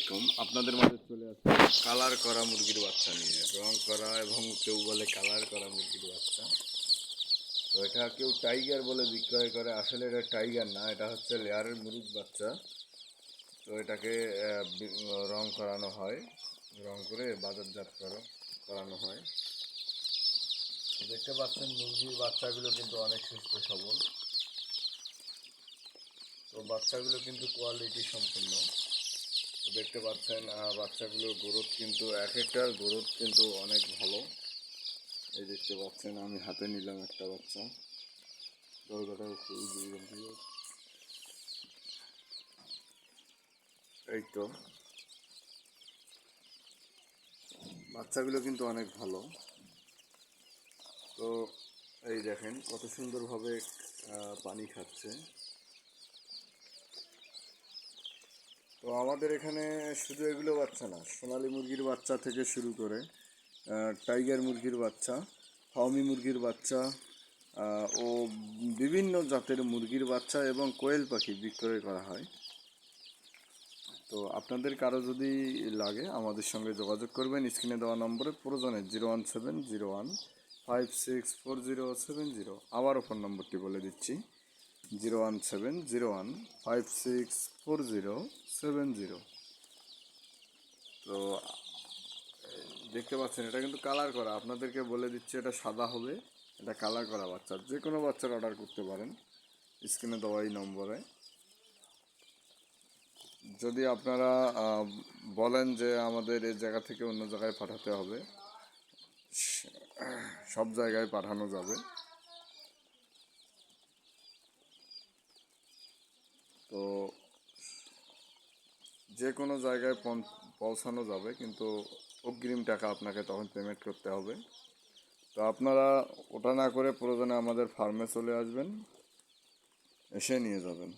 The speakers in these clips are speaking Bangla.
আলাইকুম। আপনাদের মাঝে চলে আসছে কালার করা মুরগির বাচ্চা নিয়ে। রং করা এবং কেউ বলে কালার করা মুরগির বাচ্চা। তো এটা কেউ টাইগার বলে বিক্রয় করে। আসলে এটা টাইগার না, এটা হচ্ছে লেয়ারের মুরগ বাচ্চা। তো এটাকে রং করানো হয়। রং করে বাজারজাত করা, করানো হয়। দেখতে পাচ্ছেন মুরগির বাচ্চাগুলো কিন্তু অনেক সুস্থ সবল। তো বাচ্চাগুলো কিন্তু কোয়ালিটি সম্পূর্ণ দেখতে পাচ্ছেন বাচ্চাগুলোর গ্রোথ কিন্তু এক একটার গ্রোথ কিন্তু অনেক ভালো। এই দেখতে পাচ্ছেন, আমি হাতে নিলাম একটা বাচ্চা। দরজাটা। এই তো। বাচ্চাগুলো কিন্তু অনেক ভালো। তো এই দেখেন, কত সুন্দরভাবে পানি খাচ্ছে। তো আমাদের এখানে শুধু এগুলো বাচ্চা না, সোনালি মুরগির বাচ্চা থেকে শুরু করে টাইগার মুরগির বাচ্চা ফাউমি মুরগির বাচ্চা ও বিভিন্ন জাতের মুরগির বাচ্চা এবং কোয়েল পাখি বিক্রয় করা হয়। তো আপনাদের কারও যদি লাগে আমাদের সঙ্গে যোগাযোগ করবেন, স্ক্রিনে দেওয়া নম্বরে প্রয়োজনে zero one seven zero one five six four zero seven zero আবারও ফোন নম্বরটি বলে দিচ্ছি। Zero one seven zero one five six four zero seven zero. তো দেখতে পাচ্ছেন, এটা কিন্তু কালার করা। আপনাদেরকে বলে দিচ্ছি, এটা সাদা হবে। এটা কালার করা বাচ্চা। যে কোনো বাচ্চার অর্ডার করতে পারেন। স্ক্রিনে দেওয়া এই নম্বরে। যদি আপনারা বলেন যে আমাদের এই জায়গা থেকে অন্য জায়গায় পাঠাতে হবে সব জায়গায় পাঠানো যাবে। তো যে কোনো জায়গায় পৌঁছ- পৌঁছানো যাবে, কিন্তু অগ্রিম টাকা আপনাকে তখন পেমেন্ট করতে হবে। তো আপনারা ওটা না করে প্রয়োজনে আমাদের ফার্মে চলে আসবেন, এসে নিয়ে যাবেন।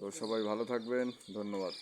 তো সবাই ভালো থাকবেন, ধন্যবাদ।